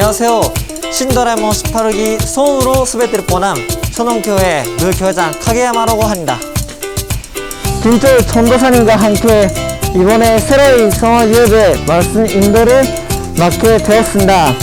안녕하세요. 신도라에몽 18호기 소으로 수배들 보남 초농교회 르교장 카게야마라고 합니다. 김철 전도사님과 함께 이번에 새로이 성화 예배 말씀 인도를 맡게 되었습니다.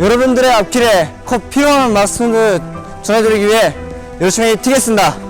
여러분들의 앞길에 꼭 필요한 말씀을 전해드리기 위해 열심히 뛰겠습니다.